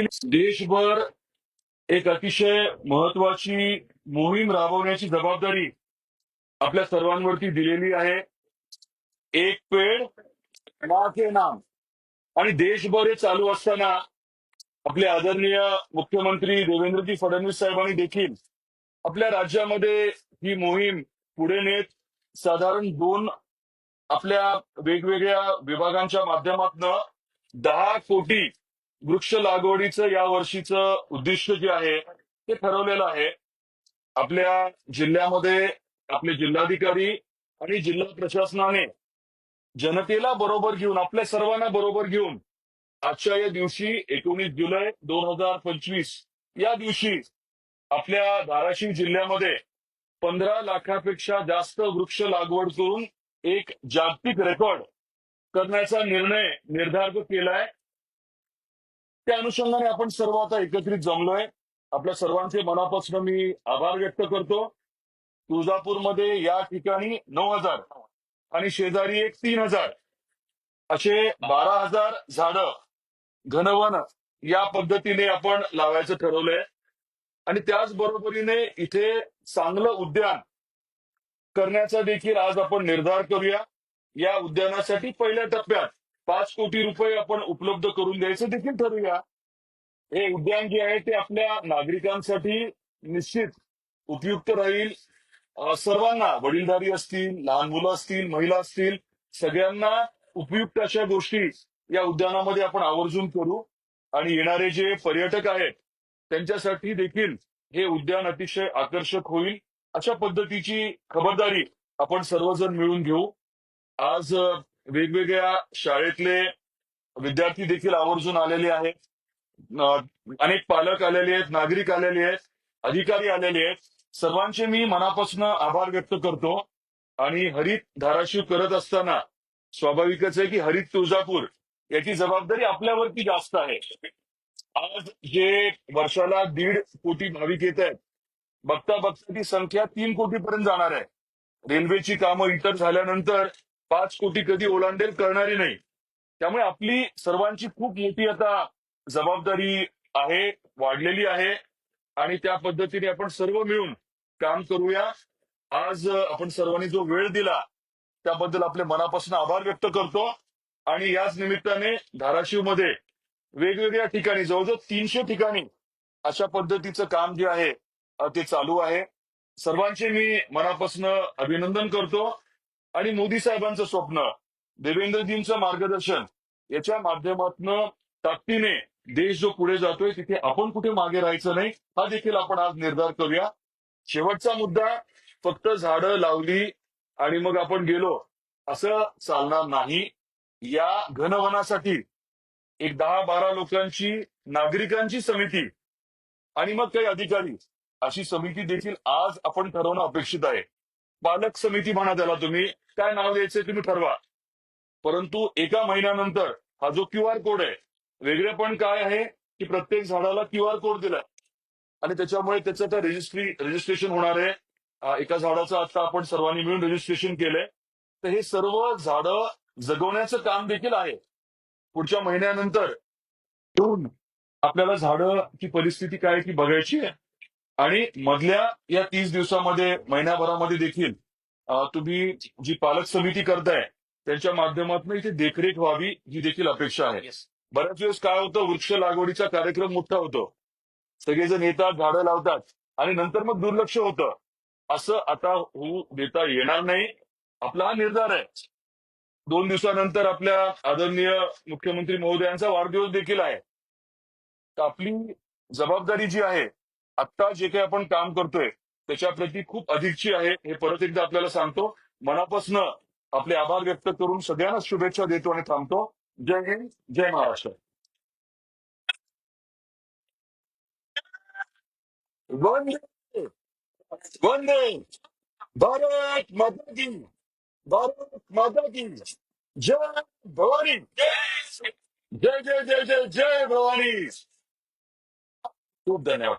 देशभर एक अतिशय महत्वाची मोहीम राबवण्याची जबाबदारी आपल्या सर्वांवरती दिलेली आहे. एक पेड ना नाम. आणि देशभर हे चालू असताना आपले आदरणीय मुख्यमंत्री देवेंद्रजी फडणवीस साहेबांनी देखील आपल्या राज्यामध्ये ही मोहीम पुढे नेत साधारण दोन आपल्या वेगवेगळ्या विभागांच्या माध्यमातून दहा कोटी वृक्ष लागवडीचं या वर्षीचं उद्दिष्ट जे आहे ते ठरवलेलं आहे. आपल्या जिल्ह्यामध्ये आपले जिल्हाधिकारी आणि जिल्हा प्रशासनाने जनतेला बरोबर घेऊन आपल्या सर्वांना बरोबर घेऊन आजच्या या दिवशी एकोणीस जुलै दोन हजार पंचवीस या दिवशी आपल्या धाराशिव जिल्ह्यामध्ये पंधरा लाखापेक्षा जास्त वृक्ष लागवड करून एक जागतिक रेकॉर्ड करण्याचा निर्णय निर्धार केलाय त्या अनुषंगाने आपण सर्व आता एकत्रित जमलोय. आपल्या सर्वांचे मनापासून मी आभार व्यक्त करतो. तुळजापूरमध्ये या ठिकाणी नऊ हजार आणि शेजारी एक तीन हजार असे बारा हजार झाड घनवन या पद्धतीने आपण लावायचं ठरवलंय. आणि त्याच बरोबरीने इथे चांगलं उद्यान करण्याचा देखील आज आपण निर्धार करूया. या उद्यानासाठी पहिल्या टप्प्यात पाच कोटी रुपये आपण उपलब्ध करून द्यायचं देखील ठरूया हे उद्यान जे आहे ते आपल्या नागरिकांसाठी निश्चित उपयुक्त राहील. सर्वांना वडीलधारी असतील लहान मुलं असतील महिला असतील सगळ्यांना उपयुक्त अशा गोष्टी या उद्यानामध्ये आपण आवर्जून करू. आणि येणारे जे पर्यटक आहेत त्यांच्यासाठी देखील हे उद्यान अतिशय आकर्षक होईल. अशा पद्धतीची खबरदारी आपण सर्वजण मिळून घेऊ. आज वेगवेगळ्या शाळेतले विद्यार्थी देखील आवर्जून आलेले आहेत. अनेक पालक आलेले आहेत नागरिक आलेले आहेत अधिकारी आलेले आहेत. सर्वांचे मी मनापासून आभार व्यक्त करतो आणि हरित धाराशिव करत असताना स्वाभाविकच आहे की हरित तुळजापूर याची जबाबदारी आपल्यावरती जास्त आहे. आज जे वर्षाला दीड कोटी भाविक येत आहेत बघता बघता ती संख्या तीन कोटीपर्यंत जाणार आहे. रेल्वेची कामं इतर झाल्यानंतर पाच कोटी कधी ओलांडेल करणारी नाही. त्यामुळे आपली सर्वांची खूप मोठी आता जबाबदारी आहे वाढलेली आहे. आणि त्या पद्धतीने आपण सर्व मिळून काम करूया. आज आपण सर्वांनी जो वेळ दिला त्याबद्दल आपले मनापासून आभार व्यक्त करतो. आणि याच निमित्ताने धाराशिवमध्ये वेगवेगळ्या ठिकाणी जवळजवळ तीनशे ठिकाणी अशा पद्धतीचं काम जे आहे ते चालू आहे. सर्वांचे मी मनापासून अभिनंदन करतो. आणि मोदी साहेबांचं स्वप्न देवेंद्रजींचं मार्गदर्शन याच्या माध्यमातून ताकदीने देश जो पुढे जातोय तिथे आपण कुठे मागे राहायचं नाही हा देखील आपण आज निर्धार करूया. शेवटचा मुद्दा फक्त झाडं लावली आणि मग आपण गेलो असं चालणार नाही. या घनवनासाठी एक दहा बारा लोकांची नागरिकांची समिती आणि मग काही अधिकारी अशी समिती देखील आज आपण ठरवणं अपेक्षित आहे. पालक समिती म्हणा त्याला तुम्ही काय नाव द्यायचे तुम्ही ठरवा. परंतु एका महिन्यानंतर हा जो क्यू आर कोड आहे वेगळे पण काय आहे की प्रत्येक झाडाला क्यू आर कोड दिलाय. आणि त्याच्यामुळे त्याचं आता रजिस्ट्री रजिस्ट्रेशन होणार आहे. एका झाडाचं आता आपण सर्वांनी मिळून रजिस्ट्रेशन केलंय. तर हे सर्व झाडं जगवण्याचं काम देखील आहे. पुढच्या महिन्यानंतर येऊन आपल्याला की परिस्थिती काय आहे ती बघायची आहे. आणि मधल्या या तीस दिवसामध्ये महिन्याभरामध्ये देखील तुम्ही जी पालक समिती करताय त्यांच्या माध्यमातून इथे देखरेख व्हावी ही देखील अपेक्षा आहे. बऱ्याच वेळेस काय होतं वृक्ष लागवडीचा कार्यक्रम मोठा होतो. सगळेजण येतात झाडं लावतात आणि नंतर मग दुर्लक्ष होतं. असं आता होऊ देता येणार नाही. आपला हा निर्धार आहे. दोन दिवसानंतर आपल्या आदरणीय मुख्यमंत्री महोदयांचा वाढदिवस देखील आहे. तर आपली जबाबदारी जी आहे आत्ता जे काही आपण काम करतोय त्याच्याप्रती खूप अधिकची आहे हे परत एकदा आपल्याला सांगतो. मनापासून आपले आभार व्यक्त करून सगळ्यांना शुभेच्छा देतो आणि थांबतो. जय हिंद जय महाराष्ट्र. वंदे वंदे भारत माता की भारत माता की जय भवानी जय जय जय जय जय भवानी. खूप धन्यवाद.